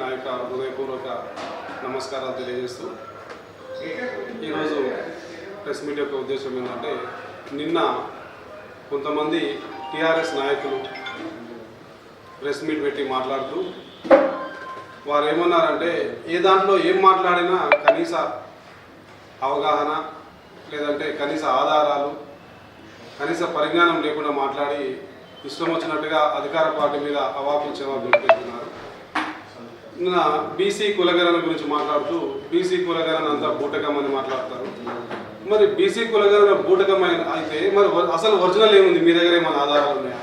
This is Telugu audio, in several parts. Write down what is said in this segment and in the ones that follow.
నా యొక్క హృదయపూర్వక నమస్కారాలు తెలియజేస్తూ ఈరోజు ప్రెస్ మీట్ యొక్క ఉద్దేశం ఏంటంటే నిన్న కొంతమంది టీఆర్ఎస్ నాయకులు ప్రెస్ మీట్ పెట్టి మాట్లాడుతూ వారు ఏమన్నారంటే ఏ దాంట్లో ఏం మాట్లాడినా కనీస అవగాహన లేదంటే కనీస ఆధారాలు కనీస పరిజ్ఞానం లేకుండా మాట్లాడి ఇష్టం వచ్చినట్టుగా అధికార పార్టీ మీద అవాకులు చెవాకులు బీసీ కులగణన గురించి మాట్లాడుతూ బీసీ కులగణన అంతా బూటకం అని మాట్లాడతారు. మరి బీసీ కులగణన బూటకం అయితే మరి అసలు ఒరిజినల్ ఏముంది? మీ దగ్గర ఏమైనా ఆధారాలు ఉన్నాయా?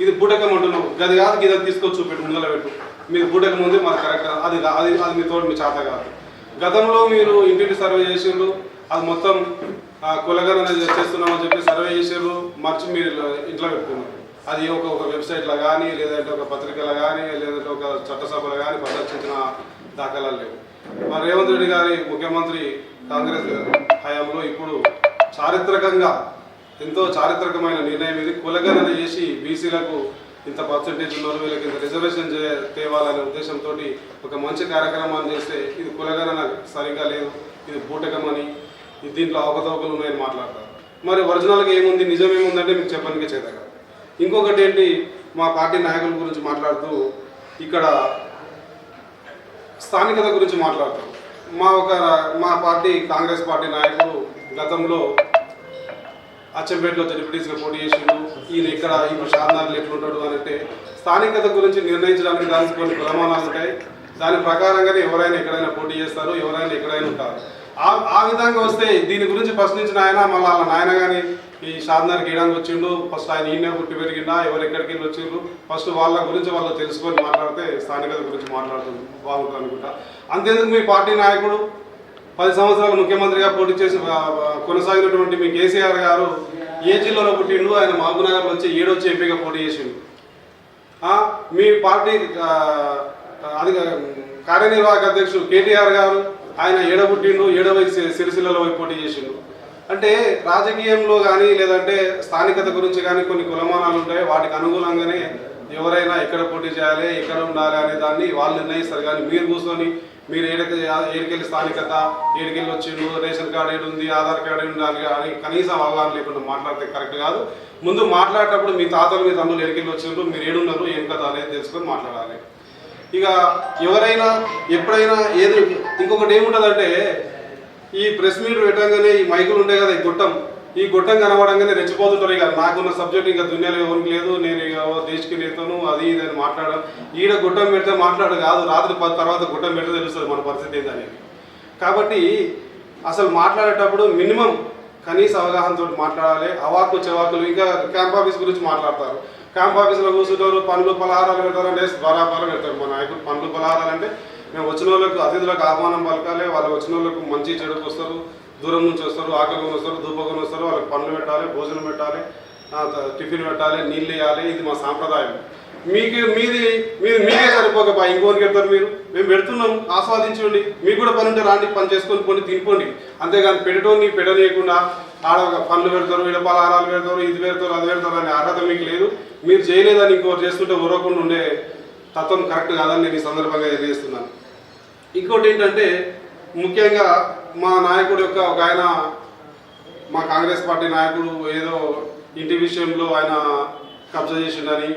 ఇది బూటకం అంటున్నావు. గది కాదు గిద తీసుకొచ్చి చూపెట్టు ముందల పెట్టు. మీరు బూటకం ఉంది మాకు కరెక్ట్ అది అది అది మీ తోడు మీ చేత కాదు. గతంలో మీరు ఇంటింటి సర్వే చేసిండ్రు. అది మొత్తం ఆ, కులగణన చేస్తున్నామని చెప్పి సర్వే చేసారు మర్చి మీరు ఇంట్లో పెట్టుకున్నారు. అది ఒక ఒక వెబ్సైట్లో కానీ లేదంటే ఒక పత్రికలో కానీ లేదంటే చట్టసభలు కానీ ప్రదర్శించిన దాఖలాలు లేవు. మరి రేవంత్ రెడ్డి గారి ముఖ్యమంత్రి కాంగ్రెస్ హయాంలో ఇప్పుడు చారిత్రకంగా ఎంతో చారిత్రకమైన నిర్ణయం ఇది. కులగణన చేసి బీసీలకు ఇంత పర్సంటేజ్ ఉన్నారు వీళ్ళకి ఇంత రిజర్వేషన్ చే తేవాలనే ఉద్దేశంతో ఒక మంచి కార్యక్రమాన్ని చేస్తే ఇది కులగణన సరిగా లేదు. ఇది బూటకమని ఇది దీంట్లో అవకతవకలు ఉన్నాయని మాట్లాడతారు. మరి ఒరిజినల్గా ఏముంది? నిజం ఏముందంటే మీకు చెప్పడానికే చేత ఇంకొకటి ఏంటి? మా పార్టీ నాయకుల గురించి మాట్లాడుతూ ఇక్కడ స్థానికత గురించి మాట్లాడతాం. మా ఒక మా పార్టీ కాంగ్రెస్ పార్టీ నాయకుడు గతంలో అచ్చంపేటలో జడ్పీటీసీగా పోటీ చేసిండు. ఈయన ఇక్కడ ఇప్పుడు షార్నార్లు ఎట్లుంటాడు అని అంటే స్థానికత గురించి నిర్ణయించడానికి దానికి కొన్ని ప్రమాణాలు ఉంటాయి. దాని ప్రకారంగానే ఎవరైనా ఎక్కడైనా పోటీ చేస్తారు ఎవరైనా ఎక్కడైనా ఉంటారు. ఆ ఆ విధంగా వస్తే దీని గురించి ప్రశ్నించిన ఆయన మళ్ళీ వాళ్ళ నాయన కానీ ఈ షార్నార్ గీయడానికి వచ్చిండు. ఫస్ట్ ఆయన ఈయన పుట్టి పెరిగిందా ఎవరు ఎక్కడికి వెళ్ళి వచ్చిండ్రు? ఫస్ట్ వాళ్ళ గురించి వాళ్ళు తెలుసుకొని మాట్లాడితే స్థానికత గురించి మాట్లాడుతుంది బాగుంటుంది అనుకుంటా. అంతేందుకు మీ పార్టీ నాయకుడు పది సంవత్సరాలు ముఖ్యమంత్రిగా పోటీ చేసి కొనసాగినటువంటి మీ కేసీఆర్ గారు ఏ జిల్లాలో పుట్టిండు? ఆయన మహబూబ్నగర్లో వచ్చి ఏడొచ్చి ఎంపీగా పోటీ చేసిండు. మీ పార్టీ అది కార్యనిర్వాహక అధ్యక్షుడు కేటీఆర్ గారు ఆయన ఏడబుట్టిండు ఏడవ సిరిసిల్లలో పోయి పోటీ చేసిండు. అంటే రాజకీయంలో కానీ లేదంటే స్థానికత గురించి కానీ కొన్ని కులమానాలు ఉంటాయి. వాటికి అనుగుణంగానే ఎవరైనా ఎక్కడ పోటీ చేయాలి ఎక్కడ ఉండాలి అనే దాన్ని వాళ్ళు నిర్ణయిస్తారు. కానీ మీరు కూర్చొని మీరు ఏడక ఏడికెళ్ళి స్థానికత ఏడికెళ్ళి వచ్చిండు రేషన్ కార్డు ఏడు ఉంది ఆధార్ కార్డు ఏడు ఉండాలి అని కనీసం అవగాహన లేకుండా మాట్లాడితే కరెక్ట్ కాదు. ముందు మాట్లాడేటప్పుడు మీ తాతలు మీ తమ్ముళ్ళు ఏడికెళ్ళి వచ్చిండ్రు మీరు ఏడున్నారు ఏం కదా అనేది తెలుసుకొని మాట్లాడాలి. ఇక ఎవరైనా ఎప్పుడైనా ఏది ఇంకొకటి ఏముంటుందంటే ఈ ప్రెస్ మీట్ పెట్టంగానే ఈ మైకులు ఉంటాయి కదా ఈ గుట్టం. ఈ గుట్టం కనబడంగానే రెచ్చిపోతుంటారు ఇక. నాకున్న సబ్జెక్ట్ ఇంకా దునియాలో ఎవరికి లేదు. నేను ఇక దేశకి నేతను అది ఇది అని మాట్లాడడం. ఈడ గుట్టం పెడితే మాట్లాడు కాదు. రాత్రి పది తర్వాత గుట్టం పెడితే తెలుస్తుంది మన పరిస్థితి ఏంటని కాబట్టి అసలు మాట్లాడేటప్పుడు మినిమం కనీస అవగాహనతో మాట్లాడాలి. అవాకు చెవాకులు ఇంకా క్యాంప్ ఆఫీస్ గురించి మాట్లాడతారు. క్యాంప్ ఆఫీస్లో కూర్చుంటారు పండ్లు పలహారాలు పెడతారు అంటే బరాబర పెడతారు. మా నాయకులు పనులు పలహారాలు అంటే మేము వచ్చిన వాళ్ళకు అతిథులకు ఆహ్వానం పలకాలి. వాళ్ళు వచ్చిన వాళ్ళకు మంచి చెడుకు వస్తారు దూరం నుంచి వస్తారు ఆకలి వస్తారు ధూపకొని వస్తారు వాళ్ళకి పండ్లు పెట్టాలి భోజనం పెట్టాలి టిఫిన్ పెట్టాలి నీళ్ళు వేయాలి. ఇది మా సాంప్రదాయం. మీకు మీది మీరు మీకే సరిపోక ఇంకోరికి పెడతారు మీరు. మేము పెడుతున్నాం ఆస్వాదించండి. మీకు కూడా పని ఉంటే రాండి పని చేసుకొని పోండి తినుకోండి అంతేగాని పెట్టడం పెట్టనీయకుండా ఆడ ఒక పనులు పెడతారు ఈడ పలహారాలు పెడతారు ఇది పెడతారు అది పెడతారు అనే అర్హత మీకు లేదు. మీరు చేయలేదని ఇంకోరు చేస్తుంటే ఉరవకుండా ఉండే తత్వం కరెక్ట్ కాదని నేను ఈ సందర్భంగా తెలియజేస్తున్నాను. ఇంకోటి ఏంటంటే ముఖ్యంగా మా నాయకుడు యొక్క ఒక ఆయన మా కాంగ్రెస్ పార్టీ నాయకుడు ఏదో ఇంటి విషయంలో ఆయన కబ్జా చేసిండని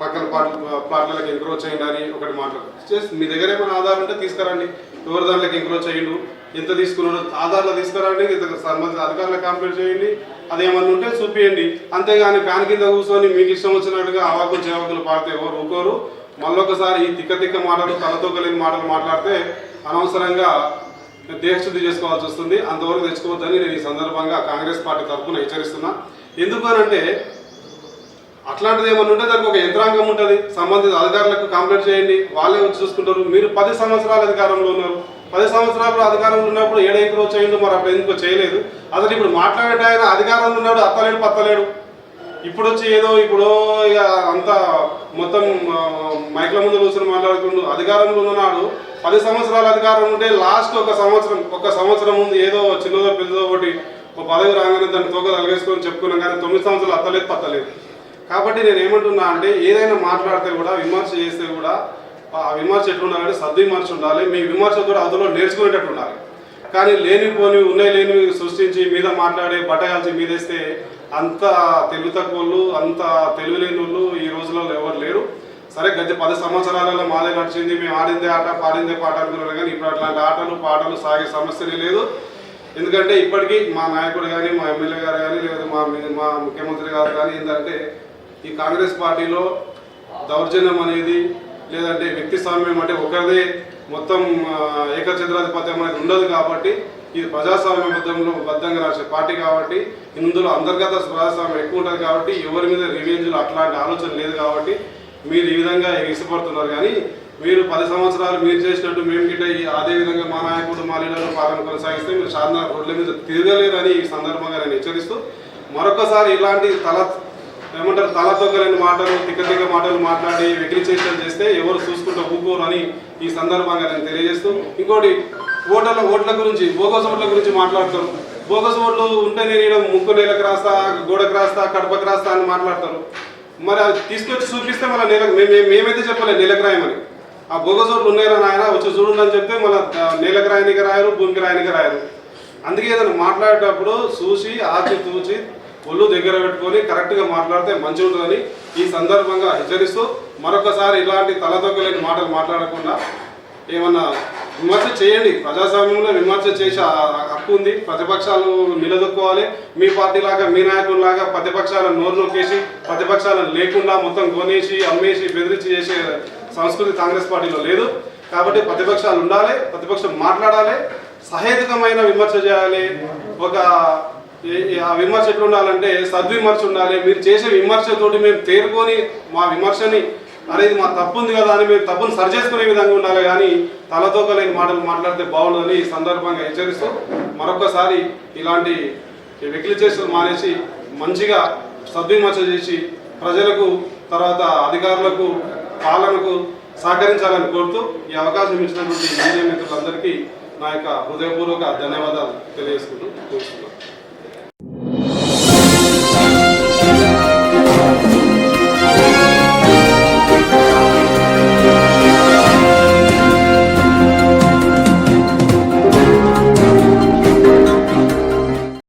పక్కన ప్లాట్ పార్టీలకు ఎంక్రోచ్ అయ్యిండని ఒకటి మాట్లాడు. చేసి మీ దగ్గర ఏమైనా ఆధారం ఉంటే తీసుకురండి. ఎవరి దాంట్లోకి ఎంక్రోచ్ అయ్యిండు ఎంత తీసుకున్నాడు ఆధార్లో తీసుకురండి ఇతర సంబంధిత అధికారులకు కంప్లీట్ చేయండి. అదేమన్నా ఉంటే చూపియండి. అంతేగాని ఫ్యాన్ కింద కూర్చొని మీకు ఇష్టం వచ్చినట్టుగా అవాకులు చేవకులు పాడితే ఎవరు ఊరుకోరు? మళ్ళొకసారి ఈ తిక్క తిక్క మాటలు తలతో కలిగిన మాటలు మాట్లాడితే అనవసరంగా దేశశుద్ధి చేసుకోవాల్సి వస్తుంది. అంతవరకు తెచ్చుకోవద్దని నేను ఈ సందర్భంగా కాంగ్రెస్ పార్టీ తరఫున హెచ్చరిస్తున్నా. ఎందుకు అనంటే అట్లాంటిది ఏమన్నా ఉంటే దానికి ఒక యంత్రాంగం ఉంటుంది. సంబంధిత అధికారులకు కంప్లైంట్ చేయండి. వాళ్ళే వచ్చి చూసుకుంటారు. మీరు పది సంవత్సరాల అధికారంలో ఉన్నారు. పది సంవత్సరాలు అధికారంలో ఉన్నప్పుడు ఏడ చేయండి మరి అప్పుడు ఎందుకో చేయలేదు. అసలు ఇప్పుడు మాట్లాడే ఆయన అధికారంలో ఉన్నాడు అత్తలేడు పత్తలేడు. ఇప్పుడు వచ్చి ఏదో ఇప్పుడు ఇక అంతా మొత్తం మైక్ల ముందు కూర్చొని మాట్లాడుకుంటూ అధికారంలో ఉన్నాడు పది సంవత్సరాల అధికారం ఉంటే లాస్ట్ ఒక సంవత్సరం ఒక సంవత్సరం ముందు ఏదో చిన్నదో పెద్దదో ఒకటి ఒక పదవి రాగానే దాన్ని తోక తలగేసుకొని చెప్పుకున్నాం కానీ తొమ్మిది సంవత్సరాలు అత్తలేదు పత్తలేదు. కాబట్టి నేను ఏమంటున్నా అంటే ఏదైనా మాట్లాడితే కూడా విమర్శ చేస్తే కూడా ఆ విమర్శ ఎట్లుండాలంటే సద్విమర్శ ఉండాలి మీ విమర్శ కూడా అందులో నేర్చుకునేటట్టు ఉండాలి. కానీ లేనిపోని ఉన్నాయి లేనివి సృష్టించి మీద మాట్లాడే బట్టగాల్చి మీదేస్తే అంత తెలివి తక్కువలు అంత తెలివి లేని వాళ్ళు ఈ రోజులలో ఎవరు లేరు. సరే గత పది సంవత్సరాలలో మాదే నడిచింది మేము ఆడిందే ఆట పాడిందే పాట అనుకున్నారు కానీ ఇప్పుడు అట్లాంటి ఆటలు పాటలు సాగే సమస్యనే లేదు. ఎందుకంటే ఇప్పటికీ మా నాయకుడు కానీ మా ఎమ్మెల్యే గారు కానీ లేదా మా మీ- మా ముఖ్యమంత్రి గారు కానీ ఏంటంటే ఈ కాంగ్రెస్ పార్టీలో దౌర్జన్యం అనేది లేదంటే వ్యక్తి స్వామ్యం అంటే ఒకరిదే మొత్తం ఆ, ఏకఛత్రాధిపత్యం అనేది ఉండదు కాబట్టి ఇది ప్రజాస్వామ్యబద్ధంలో బద్ధంగా రాసే పార్టీ కాబట్టి ఇందులో అంతర్గత ప్రజాస్వామ్యం ఎక్కువ ఉంటుంది కాబట్టి ఎవరి మీద రివెంజ్లు అట్లాంటి ఆలోచన లేదు కాబట్టి మీరు ఈ విధంగా ఇష్టపడుతున్నారు కానీ మీరు పది సంవత్సరాలు మీరు చేసినట్టు మేము గిట్ట ఈ అదే విధంగా మా నాయకుడు మా లీడర్లు పాలన కొనసాగిస్తే మీరు చార్మినార్ రోడ్ల మీద తిరగలేదని ఈ సందర్భంగా నేను హెచ్చరిస్తూ మరొకసారి ఇలాంటి తల ఏమంటారు తలతొక్కలేని మాటలు తిక్కతిక్క మాటలు మాట్లాడి వెకిలిచేషన్ చేస్తే ఎవరు చూసుకుంటూ ఊరుకోరు అని ఈ సందర్భంగా నేను తెలియజేస్తూ ఇంకోటి ఓటర్ల ఓట్ల గురించి బోగస్ ఓట్ల గురించి మాట్లాడతారు. బోగస్ ఓట్లు ఉంటే నేను ముక్కు నేలకు రాస్తా గోడకు రాస్తా కడపకు రాస్తా అని మాట్లాడతారు. మరి అది తీసుకొచ్చి చూపిస్తే మళ్ళీ నేల మేము మేమైతే చెప్పలేదు నెలకు రాయమని. ఆ బోగస్ ఓట్లు ఉన్నాయని నాయన వచ్చి చూడండి అని చెప్తే మళ్ళీ నేలకు రాయనికి రాయరు భూమికి రాయనికి రాయరు. అందుకే ఏదైనా మాట్లాడేటప్పుడు చూసి ఆచి తూచి ఒళ్ళు దగ్గర పెట్టుకొని కరెక్ట్గా మాట్లాడితే మంచిగా ఉంటుందని ఈ సందర్భంగా హెచ్చరిస్తూ మరొకసారి ఇలాంటి తలదొక్కలేని మాటలు మాట్లాడకుండా ఏమన్నా విమర్శ చేయండి. ప్రజాస్వామ్యంలో విమర్శ చేసే హక్కు ఉంది. ప్రతిపక్షాలు నిలదొక్కోవాలి. మీ పార్టీ లాగా మీ నాయకుల్లాగా ప్రతిపక్షాలను నోరు నొక్కేసి ప్రతిపక్షాలను లేకుండా మొత్తం కొనేసి అమ్మేసి బెదిరించి చేసే సంస్కృతి కాంగ్రెస్ పార్టీలో లేదు. కాబట్టి ప్రతిపక్షాలు ఉండాలి ప్రతిపక్షం మాట్లాడాలి సహేతుకమైన విమర్శ చేయాలి. ఒక ఆ విమర్శ ఎట్లా ఉండాలంటే సద్విమర్శ ఉండాలి మీరు చేసే విమర్శతోటి మేము తేరుకొని మా విమర్శని అరే ఇది మా తప్పు ఉంది కదా అని మేము తప్పును సరి చేసుకునే విధంగా ఉండాలి కానీ తలతోకలేని మాటలు మాట్లాడితే బాగుండదని ఈ సందర్భంగా హెచ్చరిస్తూ మరొకసారి ఇలాంటి వెకిలి చేసిన మానేసి మంచిగా సద్విమర్శ చేసి ప్రజలకు తర్వాత అధికారులకు పాలనకు సహకరించాలని కోరుతూ ఈ అవకాశం ఇచ్చినటువంటి మీడియా మిత్రులందరికీ నా యొక్క హృదయపూర్వక ధన్యవాదాలు తెలియజేసుకుంటూ చూస్తున్నాను